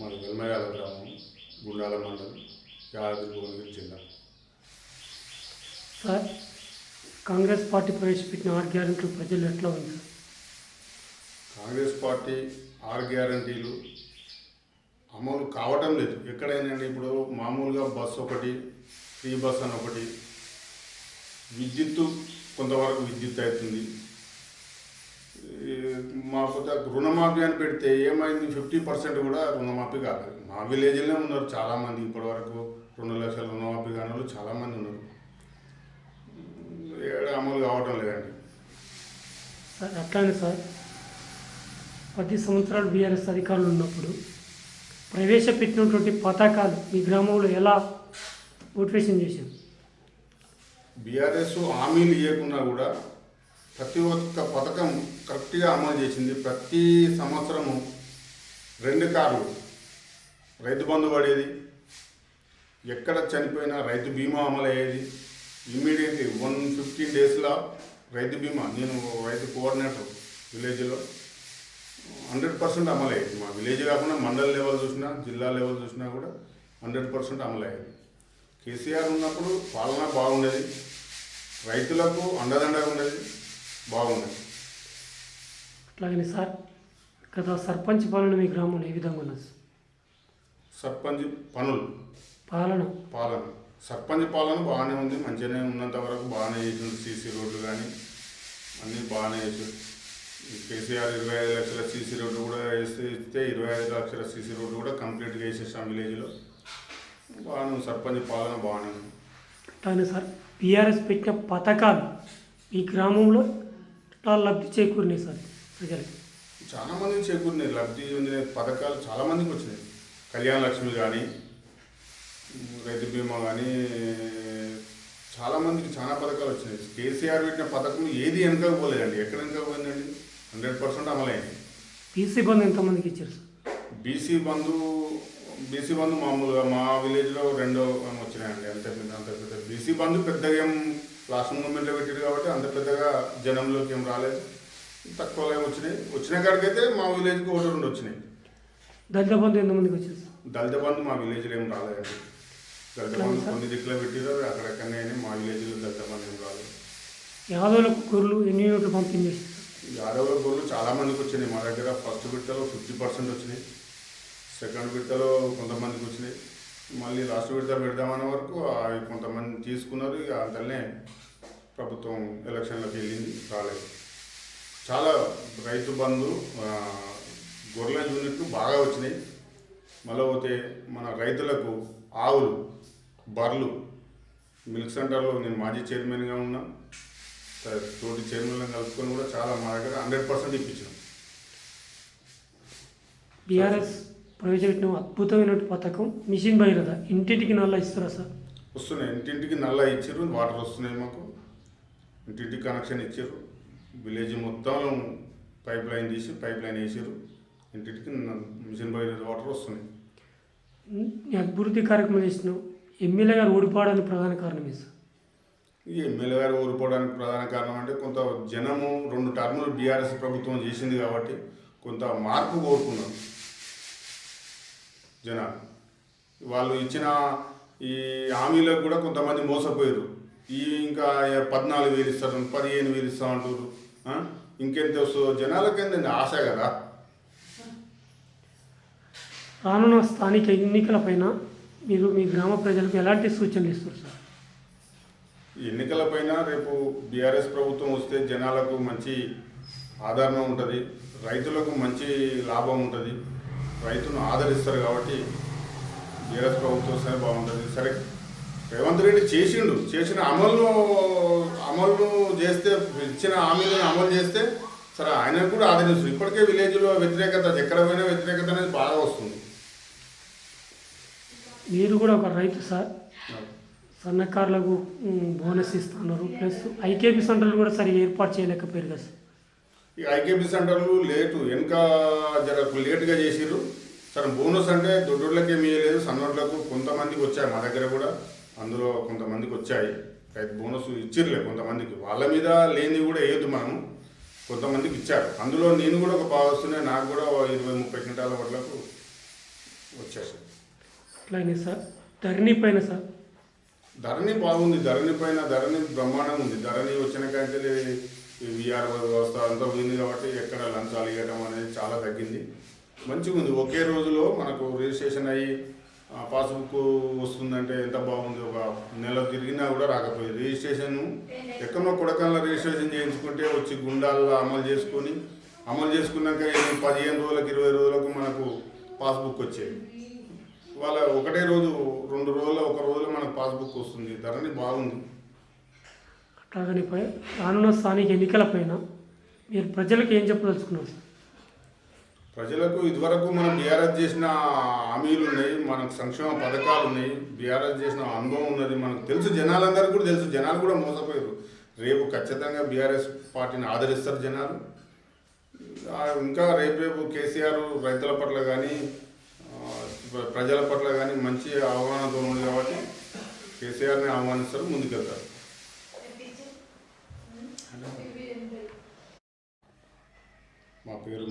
మన వెల్మయాల గ్రామం గుండాల మండలం యాదాద్రి భువనగిరి జిల్లా. సార్ కాంగ్రెస్ పార్టీ ప్రవేశపెట్టిన ఆరు గ్యారెంటీలు ప్రజలు ఎట్లా ఉంది? కాంగ్రెస్ పార్టీ ఆరు గ్యారంటీలు అమలు కావటం లేదు. ఎక్కడైనా ఇప్పుడు మామూలుగా బస్సు ఒకటి ఫ్రీ బస్ అని ఒకటి విద్యుత్తు కొంతవరకు విద్యుత్ అవుతుంది. మాకు రుణమాఫీ అని పెడితే ఏమైంది? ఫిఫ్టీ పర్సెంట్ కూడా రుణమాఫీ కాలేదు మా విలేజ్లోనే ఉన్నారు చాలామంది. ఇప్పటివరకు రెండు లక్షల రుణమాఫీ కాని వాళ్ళు చాలామంది ఉన్నారు. ఏడ అమలు కావటం లేదండి. సార్ అట్లానే సార్ పది సంవత్సరాలు బీఆర్ఎస్ అధికారులు ఉన్నప్పుడు ప్రవేశపెట్టినటువంటి పథకాలు మీ గ్రామంలో ఎలా మోటివేషన్ చేశారు? బీఆర్ఎస్ హామీలు ఇవ్వకున్నా కూడా ప్రతి ఒక్క పథకం కరెక్ట్గా అమలు చేసింది. ప్రతి సంవత్సరము రెండు కార్లు. రైతు బంధు పడేది. ఎక్కడ చనిపోయినా రైతు బీమా అమలు అయ్యేది ఇమ్మీడియట్లీ వన్ ఫిఫ్టీన్ డేస్లో రైతు బీమా. నేను రైతు కోఆర్డినేటర్ విలేజ్లో. హండ్రెడ్ పర్సెంట్ అమలు అయ్యేది మా విలేజ్ కాకుండా మండల లెవెల్ చూసినా జిల్లా లెవెల్ చూసినా కూడా హండ్రెడ్ పర్సెంట్ అమలు అయ్యేది కేసీఆర్ ఉన్నప్పుడు పాలన బాగుండేది. రైతులకు అండదండగా ఉండేది. బాగుండేది అట్లాగనే సార్ గత సర్పంచ్ పాలన మీ గ్రామంలో ఏ విధంగా ఉన్నది? సార్? సర్పంచ్ పనులు? పాలన. పాలన. సర్పంచ్ పాలన బాగానే ఉంది మంచిగానే ఉన్నంత వరకు బాగానే చేసింది సీసీ రోడ్లు కానీ అన్నీ బాగానే చేసారు కేసీఆర్ ఇరవై ఐదు లక్షల సీసీ రోడ్డు కూడా వేస్తే ఇస్తే ఇరవై ఐదు లక్షల సీసీ రోడ్డు కూడా కంప్లీట్గా వేసేసాం విలేజ్లో. బాగానే సర్పంచ్ పాలన బాగానే ఉంది. అట్లానే సార్ బీఆర్ఎస్ పెట్టిన పథకాలు మీ గ్రామంలో లబ్ధి చేకూరినాయి సార్ ప్రజలకి. చాలా మందికి చేకూరినాయి. లబ్ధి పొందిన పథకాలు చాలా మందికి వచ్చినాయి. కళ్యాణ లక్ష్మి కానీ రైతు బీమా కానీ చాలా మందికి చాలా పథకాలు వచ్చినాయి. కేసీఆర్ పెట్టిన పథకం ఏది వెనక పోలేదండి. ఎక్కడ వెనక పోయిందండి? హండ్రెడ్ పర్సెంట్ అమలైంది. పీసీ బంధు ఎంతమందికి ఇచ్చారు బీసీ బంధు బీసీ బంధు మామూలుగా మా విలేజ్లో రెండో వచ్చినాయండి. అంత పెద్ద అంత పెద్ద. బీసీ బంధు పెద్దగా ఏం లాస్ట్ మూమెంట్లో పెట్టారు కాబట్టి అంత పెద్దగా జనంలోకి ఏం రాలేదు. తక్కువలో ఏం వచ్చినాయి. వచ్చిన కాడికైతే మా విలేజ్కి ఒకటి రెండు వచ్చినాయి. దళిత బంధు ఎంతమందికి వచ్చింది? దళిత బంధు మా విలేజ్లో ఏం రాలేదండి. దళిత బంధు కొన్ని దిక్కులో పెట్టిరో అక్కడెక్కడనే. మా విలేజ్లో దళిత బంధు ఏం రాలేదు. యాదవులకు గొర్రెలు ఎన్ని యూనిట్లు పంపిణీ చేశారు? సార్ యాదవ గోళ్ళు చాలా మందికి వచ్చినాయి. మా దగ్గర ఫస్ట్ విడతలో ఫిఫ్టీ పర్సెంట్ వచ్చినాయి. సెకండ్ విడతలో కొంతమందికి వచ్చినాయి. మళ్ళీ రాష్ట్ర విడత పెడదామనే వరకు అవి కొంతమంది తీసుకున్నారు. ఇక అంతనే ప్రభుత్వం ఎలక్షన్లకు వెళ్ళింది రాలేదు. చాలా రైతు బంధు గొర్రెల యూనిట్లు బాగా వచ్చినాయి. మళ్ళీ పోతే మన రైతులకు ఆవులు బర్రెలు మిల్క్ సెంటర్లో నేను మాజీ చైర్మన్గా ఉన్నా తోటి చైర్మన్లను కలుపుకొని కూడా చాలా మా దగ్గర హండ్రెడ్ పర్సెంట్ ఇప్పించాం బీఆర్ఎస్ ప్రవేశపెట్టిన అద్భుతమైన పథకం మిషన్ భగీరథ ఇంటింటికి నల్ల ఇస్తారా సార్? వస్తున్నాయి. ఇంటింటికి నల్ల ఇచ్చారు. వాటర్ వస్తున్నాయి మాకు. ఇంటింటికి కనెక్షన్ ఇచ్చారు. విలేజ్ మొత్తం పైప్ లైన్ తీసి పైప్ లైన్ వేసారు. ఇంటింటికి మిషన్ భగీరథ వాటర్ వస్తున్నాయి. అభివృద్ధి కార్యక్రమం చేసిన ఎమ్మెల్యే గారు ఓడిపోవడానికి ప్రధాన కారణం ఇది సార్? ఈ ఎమ్మెల్యే గారు ఓడిపోవడానికి ప్రధాన కారణం అంటే కొంత జనము రెండు టర్ములు బీఆర్ఎస్ ప్రభుత్వం చేసింది కాబట్టి కొంత మార్పు కోరుకున్నారు జనాలు. వాళ్ళు ఇచ్చిన ఈ హామీలకు కూడా కొంతమంది మోసపోయారు. ఈ ఇంకా పద్నాలుగు వేలు ఇస్తారు పదిహేను వేలు ఇస్తాం అంటారు? ఇంకెంత వస్తుందో జనాలకి ఏంటండి ఆశ కదా. రానున్న స్థానిక ఎన్నికలపైన మీరు మీ గ్రామ ప్రజలకు ఎలాంటి సూచనలు ఇస్తారు సార్? ఎన్నికలపైన రేపు బీఆర్ఎస్ ప్రభుత్వం వస్తే జనాలకు మంచి ఆదరణ ఉంటుంది. రైతులకు మంచి లాభం ఉంటుంది. రైతును ఆదరిస్తారు కాబట్టి బీఆర్ఎస్ ప్రభుత్వం వస్తే బాగుంటుంది. సరే రేవంత్ రెడ్డి చేసిండు చేసిన అమలు అమలు చేస్తే ఇచ్చిన హామీలను అమలు చేస్తే సరే ఆయనకు కూడా ఆదరిస్తారు. ఇప్పటికే విలేజ్లో వ్యతిరేకత ఎక్కడ పోయినా వ్యతిరేకత అనేది బాగా వస్తుంది. మీరు కూడా ఒక రైతు సార్ సన్నకారులకు బోనస్ ఇస్తున్నారు. ప్లస్ ఐకేపీ సెంటర్లు కూడా సరిగా ఏర్పాటు చేయలేకపోయారు కదా సార్. ఈ ఐకేపీ సెంటర్లు లేటు వెనుక జర లేటుగా చేసిర్రు. సరే బోనస్ అంటే దొడ్డుళ్ళకి ఏమి ఇవ్వలేదు సన్నోళ్ళకు కొంతమందికి వచ్చాయి మా దగ్గర కూడా. అందులో కొంతమందికి వచ్చాయి. రైతు బోనస్ ఇచ్చిర్లే కొంతమందికి. వాళ్ళ మీద లేనిది కూడా వేయద్దు మనము. కొంతమందికి ఇచ్చారు. అందులో నేను కూడా ఒక భాగస్తున్నాయి నాకు కూడా ఇరవై ముప్పై క్వింటాల వడ్లకు వచ్చేసాయి అట్లాగే సార్. ధరణి పైన సార్. ధరణి బాగుంది. ధరణి పైన ధరణి బ్రహ్మాండంగా ఉంది. ధరణి వచ్చిన కంటే విఆర్ వ్యవస్థ అంతా పోయింది కాబట్టి ఎక్కడ లంచాలు ఇవ్వడం అనేది చాలా తగ్గింది. మంచిగా ఉంది. ఒకే రోజులో మనకు రిజిస్ట్రేషన్ అయ్యి ఆ, పాస్బుక్ వస్తుందంటే ఎంత బాగుంది? ఒక నెల తిరిగినా కూడా రాకపోయింది. రిజిస్ట్రేషన్ ఎక్కడో కొడకల్లో రిజిస్ట్రేషన్ చేయించుకుంటే వచ్చి గుండాల్లో అమలు చేసుకొని అమలు చేసుకున్నాక ఈ పదిహేను రోజులకు ఇరవై రోజులకు మనకు పాస్బుక్ వచ్చేది. వాళ్ళ ఒకటే రోజు రెండు రోజుల ఒక రోజులో మనకు పాస్బుక్ వస్తుంది. ధరని బాగుంది. అట్లాగని రానున్న స్థానిక ఎన్నికల పైన మీరు ప్రజలకు ఏం చెప్పదలుచుకున్నారు? సార్ ప్రజలకు ఇదివరకు మనం బీఆర్ఎస్ చేసిన హామీలు ఉన్నాయి మనకు సంక్షేమ పథకాలు ఉన్నాయి బీఆర్ఎస్ చేసిన అనుభవం ఉన్నది మనకు తెలుసు జనాలందరికీ కూడా తెలుసు జనాలు కూడా మోసపోయారు. రేపు ఖచ్చితంగా బీఆర్ఎస్ పార్టీని ఆదరిస్తారు జనాలు. ఇంకా రేపు రేపు కేసీఆర్ రైతుల పట్ల కానీ ప్రజల పట్ల కానీ మంచి అవగాహనతో ఉంది కాబట్టి కేసీఆర్ని ఆహ్వానిస్తారు ముందుకెళ్తారు. మా పేరు